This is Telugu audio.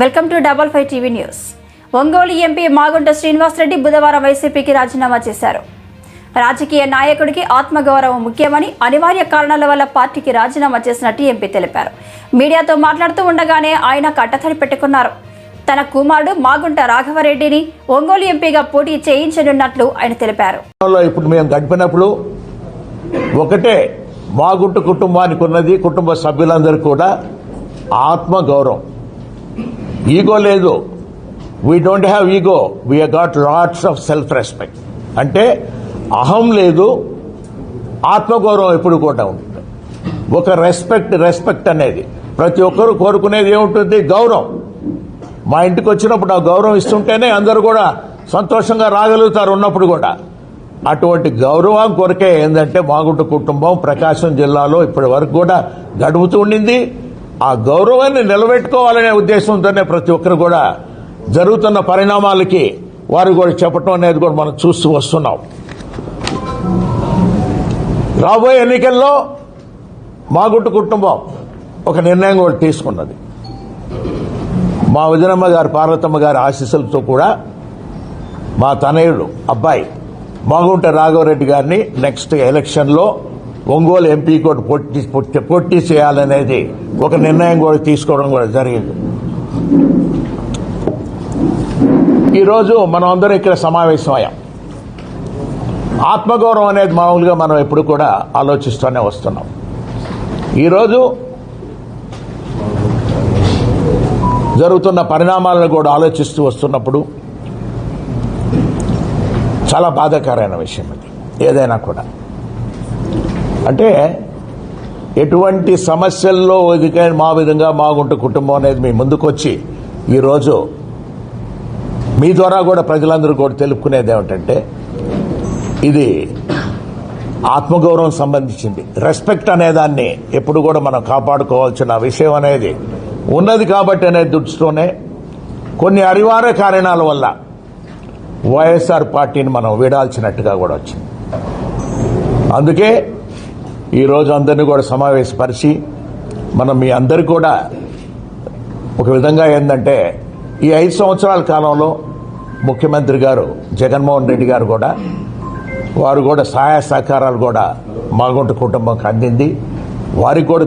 Welcome to double five TV news. Ongole MP Magunta Srinivasa Reddy బుధవారం వైసీపీకి రాజీనామా చేశారు. రాజకీయ నాయకుడికి ఆత్మగౌరవం ముఖ్యమని అనివార్య కారణాల వల్ల పార్టీకి రాజీనామా చేసినట్టు ఎంపీ తెలిపారు. మీడియాతో మాట్లాడుతూ ఉండగానే ఆయన కట్టతడి పెట్టుకున్నారు. తన కుమారుడు మాగుంట రాఘవరెడ్డిని ఒంగోలు ఎంపీగా పోటీ చేయించనున్నట్లు ఆయన తెలిపారు. ఇప్పుడు మేము గడిపినప్పుడు ఒకటే మాగుంట కుటుంబానికి ఉన్నది కుటుంబ సభ్యులందరూ కూడా ఆత్మగౌరవం. ఈగో లేదు. We don't have ego we got lots of self respect అంటే అహం లేదు. ఆత్మగౌరవం ఎప్పుడు కూడా ఉంటుంది. ఒక రెస్పెక్ట్ రెస్పెక్ట్ అనేది. ప్రతి ఒక్కరు కోరుకునేది ఏముంటుంది? గౌరవం. మా ఇంటికి వచ్చినప్పుడు ఆ గౌరవం ఇస్తుంటేనే అందరూ కూడా సంతోషంగా రాగలుగుతారు ఉన్నప్పుడు కూడా. అటువంటి గౌరవం కొరకే ఏంటంటే మాగుంట కుటుంబం ప్రకాశం జిల్లాలో ఇప్పటి వరకు కూడా గడుపుతూ ఉండింది. ఆ గౌరవాన్ని నిలబెట్టుకోవాలనే ఉద్దేశంతోనే ప్రతి ఒక్కరు కూడా జరుగుతున్న పరిణామాలకి వారు కూడా చెప్పటం అనేది కూడా మనం చూస్తూ వస్తున్నాం. రాబోయే ఎన్నికల్లో మాగుంట కుటుంబం ఒక నిర్ణయం కూడా తీసుకున్నది. మా వదినమ్మ గారు పార్వతమ్మ గారి ఆశీస్సులతో కూడా మా తనయుడు అబ్బాయి మాగుంట రాఘవరెడ్డి గారిని నెక్స్ట్ ఎలక్షన్లో ఒంగోలు ఎంపీ కూడా పోటీ పోటీ- పోటీ చేయాలనేది ఒక నిర్ణయం కూడా తీసుకోవడం కూడా జరిగింది. ఈరోజు మనం అందరం ఇక్కడ సమావేశమయ్యాం. ఆత్మగౌరవం అనేది మామూలుగా మనం ఎప్పుడు కూడా ఆలోచిస్తూనే వస్తున్నాం. ఈరోజు జరుగుతున్న పరిణామాలను కూడా ఆలోచిస్తూ వస్తున్నప్పుడు చాలా బాధాకరమైన విషయం అది ఏదైనా కూడా. అంటే ఎటువంటి సమస్యల్లో ఎదుకే మా విధంగా మాగుంట కుటుంబం అనేది మీ ముందుకొచ్చి ఈరోజు మీ ద్వారా కూడా ప్రజలందరూ కూడా తెలుపుకునేది ఏమిటంటే ఇది ఆత్మగౌరవం సంబంధించింది. రెస్పెక్ట్ అనేదాన్ని ఎప్పుడు కూడా మనం కాపాడుకోవాల్సిన విషయం అనేది ఉన్నది కాబట్టి అనే దృష్టితోనే కొన్ని అనివార్య కారణాల వల్ల వైఎస్ఆర్ పార్టీని మనం వీడాల్సినట్టుగా కూడా వచ్చింది. అందుకే ఈరోజు అందరినీ కూడా సమావేశపరిచి మనం మీ అందరు కూడా ఒక విధంగా ఏంటంటే ఈ ఐదు సంవత్సరాల కాలంలో ముఖ్యమంత్రి గారు జగన్మోహన్ రెడ్డి గారు కూడా వారు కూడా సహాయ సహకారాలు కూడా మాగుంట కుటుంబంకి అందింది. వారికి కూడా